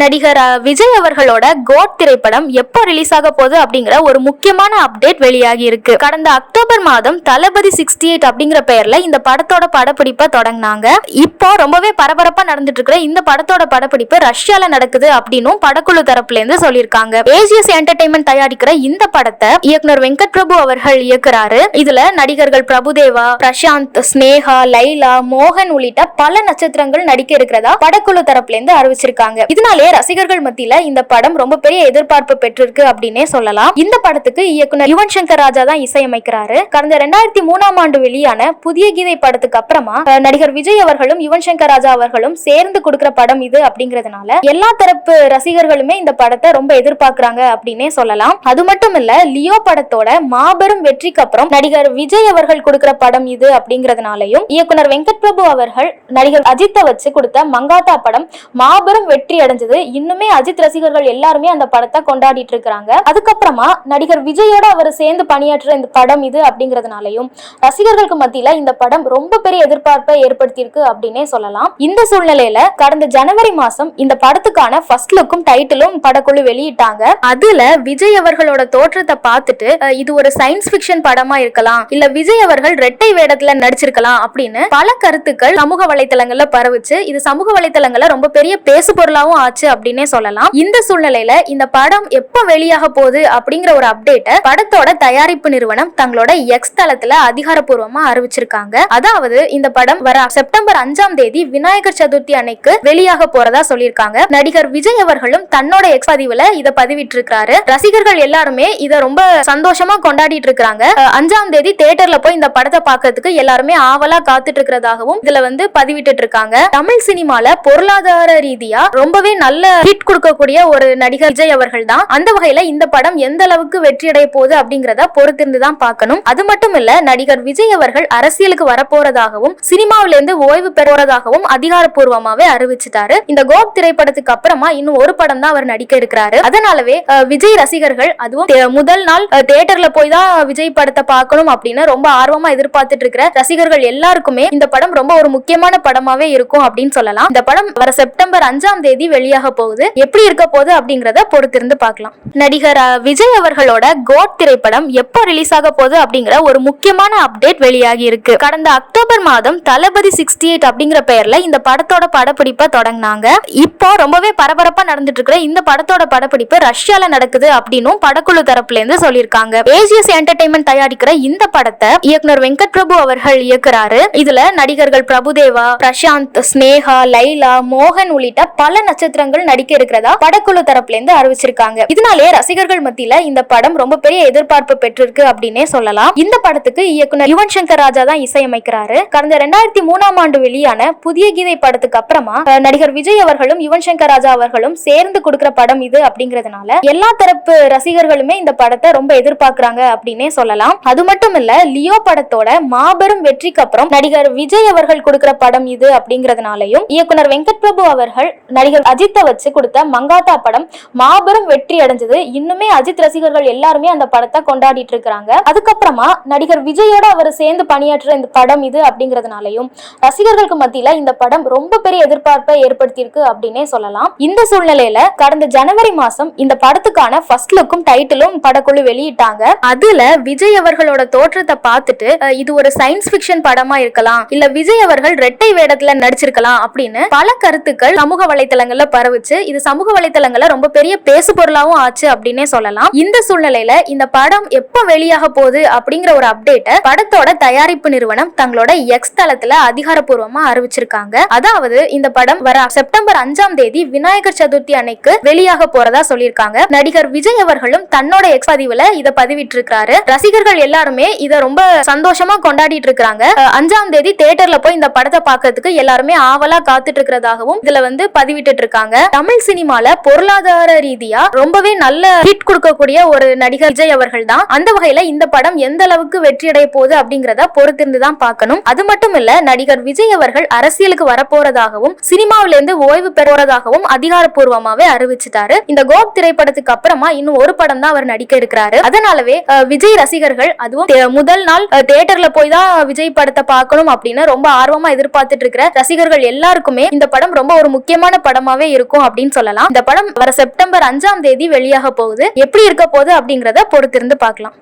நடிகர் விஜய் அவர்களோட கோட் திரைப்படம் எப்போ ரிலீஸ் ஆக போகுது அப்படிங்கிற ஒரு முக்கியமான அப்டேட் வெளியாகி இருக்கு. கடந்த அக்டோபர் மாதம் தளபதி சிக்ஸ்டி எயிட் அப்படிங்கிற பெயர்ல இந்த படத்தோட படப்பிடிப்பை தொடங்கினாங்க. இப்போ ரொம்பவே பரபரப்பா நடந்துட்டு இருக்கிற இந்த படத்தோட படப்பிடிப்பு ரஷ்யால நடக்குது அப்படின்னும் படக்குழு தரப்புல இருந்து சொல்லியிருக்காங்க ஏஜிஎஸ் என்டர்டைன்மெண்ட் தயாரிக்கிற இந்த படத்தை இயக்குனர் வெங்கட் பிரபு அவர்கள் இயக்குறாரு. இதுல நடிகர்கள் பிரபுதேவா பிரசாந்த் ஸ்னேகா லைலா மோகன் உள்ளிட்ட பல நட்சத்திரங்கள் நடிக்க இருக்கிறதா படக்குழு தரப்புல இருந்து அறிவிச்சிருக்காங்க. இதனால ரசிகர்கள் மத்தியில இந்த படம் ரொம்ப பெரிய எதிர்பார்ப்பு பெற்றிருக்கு அப்படின்னே சொல்லலாம். இந்த படத்துக்கு இயக்குனர் யுவன் சங்கர் ராஜா தான் இசையமைக்கிறாரு. கடந்த ரெண்டாயிரத்தி மூணாம் ஆண்டு வெளியான புதிய கீதை படத்துக்கு அப்புறமா நடிகர் விஜய் அவர்களும் யுவன் சங்கர் ராஜா அவர்களும் சேர்ந்து கொடுக்கிற படம் இது அப்படிங்கறதுனால எல்லா தரப்பு ரசிகர்களுமே இந்த படத்தை ரொம்ப எதிர்பார்க்கிறாங்க அப்படின்னே சொல்லலாம். அது மட்டும் இல்ல லியோ படத்தோட மாபெரும் வெற்றிக்கு அப்புறம் நடிகர் விஜய் அவர்கள் கொடுக்கிற படம் இது அப்படிங்கறதுனாலயும் இயக்குனர் வெங்கட் பிரபு அவர்கள் நடிகர் அஜித்தை வச்சு கொடுத்த மங்காத்தா படம் மாபெரும் வெற்றி அடைஞ்சது போது இன்னுமே அஜித் ரசிகர்கள் எல்லாருமே அந்த படத்தை கொண்டாடிட்டு இருக்கிறாங்க. அதுக்கப்புறமா நடிகர் விஜயோட அவர் சேர்ந்து பணியாற்றுற இந்த படம் இது அப்படிங்கறதுனாலயும் ரசிகர்களுக்கு மத்தியில இந்த படம் ரொம்ப பெரிய எதிர்பார்ப்பை ஏற்படுத்தியிருக்கு அப்படின்னே சொல்லலாம். இந்த சூழ்நிலையில கடந்த ஜனவரி மாசம் இந்த படத்துக்கான ஃபர்ஸ்ட் லுக்கும் டைட்டிலும் படக்குழு வெளியிட்டாங்க. அதுல விஜய் அவர்களோட தோற்றத்தை பார்த்துட்டு இது ஒரு சயின்ஸ் ஃபிக்ஷன் படமா இருக்கலாம் இல்ல விஜய் அவர்கள் ரெட்டை வேடத்துல நடிச்சிருக்கலாம் அப்படின்னு பல கருத்துக்கள் சமூக வலைத்தளங்கள்ல பரவுச்சு. இது சமூக வலைத்தளங்கள்ல ரொம்ப பெரிய பேசு பொருளாவும் ஆச்சு. அப்படின்னே சொல்லலாம். இந்த சூழ்நிலையில இந்த படம் எப்போ வெளியாக போகுது அப்படிங்கிற ஒரு அப்டேட்டை படத்தோட தயாரிப்பு நிறுவனம் தங்களோட எக்ஸ் தளத்துல அதிகாரப்பூர்வமா அறிவிச்சிருக்காங்க. அதாவது இந்த படம் வர செப்டம்பர் அஞ்சாம் தேதி விநாயகர் சதுர்த்தி அன்னைக்கு வெளியாக போறதா சொல்லியிருக்காங்க. நடிகர் விஜய் அவர்களும் தன்னோட எக்ஸ் பதிவுல இத பதிவிட்டு இருக்காரு ரசிகர்கள் எல்லாருமே இத ரொம்ப சந்தோஷமா கொண்டாடிட்டு இருக்காங்க அஞ்சாம் தேதி தியேட்டர்ல போய் இந்த படத்தை பாக்குறதுக்கு எல்லாருமே ஆவலா காத்துட்டு இருக்கிறதாகவும் இதுல வந்து பதிவிட்டு இருக்காங்க. தமிழ் சினிமால பொருளாதார ரீதியா ரொம்பவே நல்ல ஹிட் கொடுக்கக்கூடிய ஒரு நடிகர் விஜய் அவர்கள் தான் அந்த வகையில இந்த படம் எந்த அளவுக்கு வெற்றி அடைய போகுது அப்படிங்கறத பொறுத்திருந்து தான் பார்க்கணும். அது மட்டும் இல்ல நடிகர் விஜய் அவர்கள் அரசியலுக்கு வரப்போறதாகவும் சினிமாவில இருந்து ஓய்வு பெற போறதாகவும் அதிகாரப்பூர்வமாவே அறிவிச்சிட்டாரு. இந்த கோப் திரைப்படத்துக்கு அப்புறமா இன்னும் ஒரு படம் தான் அவர் நடிக்க இருக்கிறாரு. அதனாலவே விஜய் ரசிகர்கள் அதுவும் முதல் நாள் தியேட்டர்ல போய் தான் விஜய் படத்தை பார்க்கணும் அப்படின்னு ரொம்ப ஆர்வமா எதிர்பார்த்துட்டு இருக்கிற ரசிகர்கள் எல்லாருக்குமே இந்த படம் ரொம்ப ஒரு முக்கியமான படமாவே இருக்கும் அப்படின்னு சொல்லலாம். இந்த படம் வர செப்டம்பர் அஞ்சாம் தேதி வெளியாக போகுது எப்படி இருக்க போகுது அப்படிங்கறத பொறுத்திருந்து பார்க்கலாம். நடிகர் விஜய் அவர்களோட கோட் திரைப்படம் எப்போ ரிலீஸ் ஆக போகுது அப்படிங்கிற ஒரு முக்கியமான அப்டேட் வெளியாகி இருக்கு. கடந்த அக்டோபர் மாதம் தளபதி சிக்ஸ்டி எயிட் அப்படிங்கிற பெயர்ல இந்த படத்தோட படப்பிடிப்பை தொடங்கினாங்க. இப்போ ரொம்பவே பரபரப்பா நடந்துட்டு இருக்கிற இந்த படத்தோட படப்பிடிப்பு ரஷ்யால நடக்குது அப்படின்னும் படக்குழு தரப்புல இருந்து சொல்லியிருக்காங்க ஏஜிஎஸ் என்டர்டைன்மெண்ட் தயாரிக்கிற இந்த படத்தை இயக்குனர் வெங்கட் பிரபு அவர்கள் இயக்குறாரு. இதுல நடிகர்கள் பிரபுதேவா பிரசாந்த் ஸ்னேகா லைலா மோகன் உள்ளிட்ட பல நட்சத்திரங்கள் நடிக்க இருக்கிறதா படக்குழு தரப்புல இருந்து அறிவிச்சிருக்காங்க. இதனாலே ரசிகர்கள் மத்தியில இந்த படம் ரொம்ப பெரிய எதிர்பார்ப்பு பெற்றிருக்கு அப்படின்னே சொல்லலாம். இந்த படத்துக்கு இயக்குனர் யுவன் சங்கர் ராஜா தான் இசையமைக்கிறாரு. கடந்த ரெண்டாயிரத்தி மூணாம் ஆண்டு வெளியான புதிய கீதை படத்துக்கு அப்புறமா நடிகர் விஜய் அவர்களும் யுவன் சங்கர் ராஜா அவர்களும் சேர்ந்து கொடுக்கிற படம் இது அப்படிங்கறதுனால எல்லா தரப்பு ரசிகர்களுமே இந்த படத்தை ரொம்ப எதிர்பார்க்கிறாங்க அப்படின்னே சொல்லலாம். அது மட்டும் இல்ல லியோ படத்தோட மாபெரும் வெற்றிக்கு அப்புறம் நடிகர் விஜய் அவர்கள் கொடுக்கிற படம் இது அப்படிங்கறதுனாலயும் இயக்குனர் வெங்கட் பிரபு அவர்கள் நடிகர் அஜித் வச்சு கொடுத்த மங்காத்தா படம் மாபெரும் வெற்றி அடைஞ்சது. இன்னுமே அஜித் ரசிகர்கள் எல்லாருமே அந்த படத்தை கொண்டாடிட்டு இருக்காங்க அதுக்கப்புறமா நடிகர் விஜயோட அவர் சேர்ந்து பணியாற்றுற இந்த படம் இது அப்படிங்கறதுனாலயும் ரசிகர்களுக்கு மத்தியில இந்த படம் ரொம்ப பெரிய எதிர்பார்ப்பை ஏற்படுத்தியிருக்கு அப்படின்னே சொல்லலாம். இந்த சூழ்நிலையில கடந்த ஜனவரி மாசம் இந்த படத்துக்கான ஃபர்ஸ்ட் லுக்கும் டைட்டிலும் படக்குழு வெளியிட்டாங்க. அதுல விஜய் அவர்களோட தோற்றத்தை பார்த்துட்டு இது ஒரு சயின்ஸ் ஃபிக்ஷன் படமா இருக்கலாம் இல்ல விஜய் அவர்கள் ரெட்டை வேடத்துல நடிச்சிருக்கலாம் அப்படின்னு பல கருத்துக்கள் சமூக வலைத்தளங்கள்ல பரவுச்சு இது சமூக வலைத்தளங்கள்ல ரொம்ப பெரிய பேசு பொருளாவும் ஆச்சு அப்படின்னே சொல்லலாம். இந்த சூழ்நிலையில இந்த படம் எப்போ வெளியாக போகுது அப்படிங்கிற ஒரு அப்டேட்டை படத்தோட தயாரிப்பு நிறுவனம் தங்களோட எக்ஸ் தளத்துல அதிகாரப்பூர்வமா அறிவிச்சிருக்காங்க. அதாவது இந்த படம் வர செப்டம்பர் அஞ்சாம் தேதி விநாயகர் சதுர்த்தி அன்னைக்கு வெளியாக போறதா சொல்லியிருக்காங்க. நடிகர் விஜய் அவர்களும் தன்னோட எக்ஸ் பதிவுல இதை பதிவிட்டு இருக்காரு ரசிகர்கள் எல்லாருமே இதை ரொம்ப சந்தோஷமா கொண்டாடிட்டு இருக்காங்க அஞ்சாம் தேதி தியேட்டர்ல போய் இந்த படத்தை பார்க்கறதுக்கு எல்லாருமே ஆவலா காத்துட்டு இருக்கிறதாகவும் இதுல வந்து பதிவிட்டு இருக்காங்க. தமிழ் சினிமால பொருளாதார ரீதியா ரொம்பவே நல்ல ஹிட் கொடுக்கக்கூடிய ஒரு நடிகர் விஜய் அவர்கள் தான் அந்த வகையில இந்த படம் எந்த அளவுக்கு வெற்றி அடைய போகுது அப்படிங்கறத பொறுத்திருந்து தான் பார்க்கணும். அது மட்டும் இல்ல நடிகர் விஜய் அவர்கள் அரசியலுக்கு வரப்போறதாகவும் சினிமாவில இருந்து ஓய்வு பெற போறதாகவும் அதிகாரப்பூர்வமாவே அறிவிச்சிட்டாரு. இந்த கோப் திரைப்படத்துக்கு அப்புறமா இன்னும் ஒரு படம் தான் அவர் நடிக்க இருக்கிறாரு. அதனாலவே விஜய் ரசிகர்கள் அதுவும் முதல் நாள் தியேட்டர்ல போய் தான் விஜய் படத்தை பார்க்கணும் அப்படின்னு ரொம்ப ஆர்வமா எதிர்பார்த்துட்டு இருக்கிற ரசிகர்கள் எல்லாருக்குமே இந்த படம் ரொம்ப ஒரு முக்கியமான படமாவே இருக்கும் இருக்கும் அப்படின்னு சொல்லலாம். இந்த படம் வர செப்டம்பர் அஞ்சாம் தேதி வெளியாக போகுது. எப்படி இருக்க போகுது அப்படிங்கறத பொறுத்திருந்து பார்க்கலாம்.